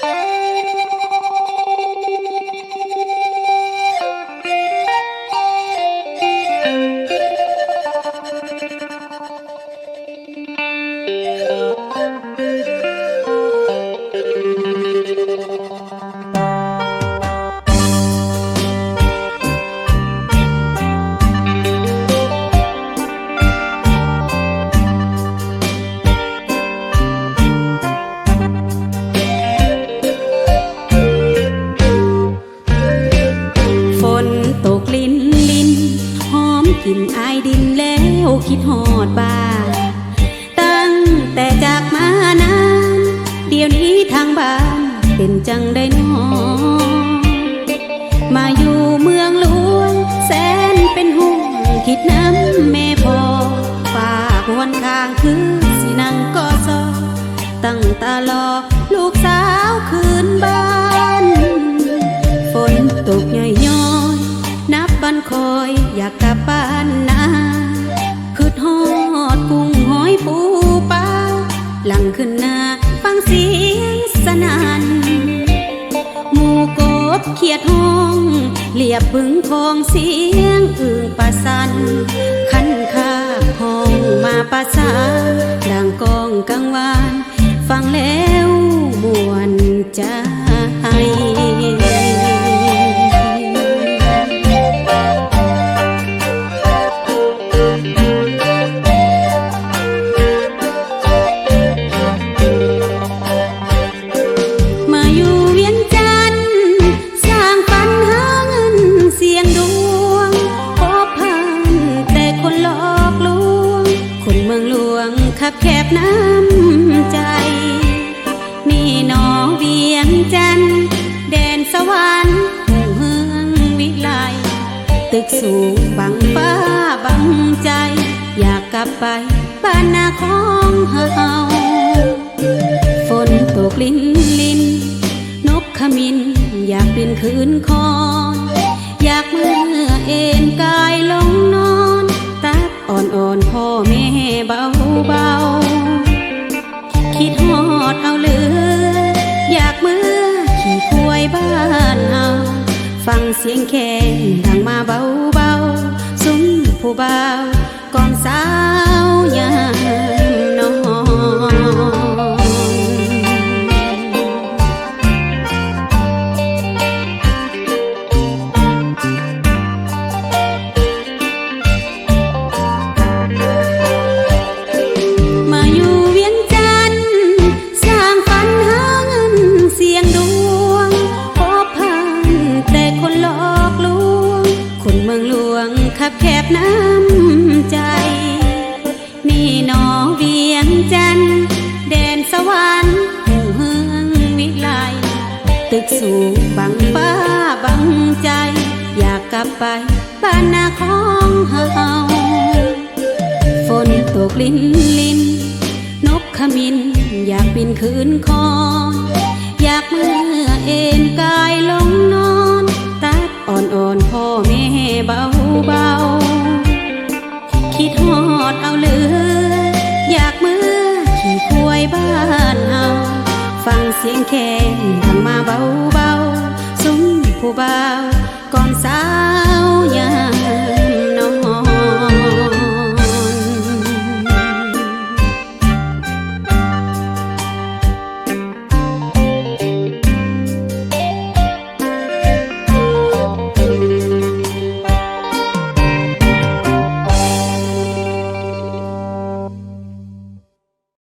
Yeah. วคิดหอดบ้านตั้งแต่จากมานาน เดี๋ยวนี้ทางบ้านเป็นจังได้นอมาอยู่เมืองหลวงแสนเป็นห่วงคิดน้ำแม่พอฝากวันข้างคือสินั่งก็ซอตั้งตารอลูกสาวคืนบ้าน ฝนตกย่อย หลังขึ้นหน้าฟังเสียงสนั่นหมูกบเขียดห้องเรียบบึงทองเสียงอึ่งประสันขันคาห้องมาประสาดังกองกังวาน ฟังแล้วมวนใจ ขับแคบน้ำใจ นี่นอเวียงจันแดนสวรรค์เฮืองวิไลตึกสูงบังฟ้าบังใจ อยากกลับไปบ้านนาของเฮาฝนตกลินลินนกขมินอยากบินคืนคอนอยากเมื่อเอ็นกายลงนอน ตักอ่อนอ่อนๆพ่อแม่เบา เบา คิดหอดเอาเหลือ อยากเมื่อขี่ควายบ้านเฮาฟังเสียงแค่ดังมาเบาเบาๆซุ้มผู้เบาวกองสาวยา วงขับแคบน้ำใจ นี่หนอเวียงจันแดนสวรรค์หุ่งเฮืองวิไลตึกสูงบังฟ้าบังใจ อยากกลับไปบ้านนาของเฮาฝนตกลินลินนกขมินอยากบินคืนคอ อยากเมื่อเอ็นกายลงนอน ตักอ่อนอ่อนพ่อแม่เบา เบา คิดหอดเอาเหลือ อยากเมื่อขี่ควยบ้านเฮาฟังเสียงแคนดังมาเบา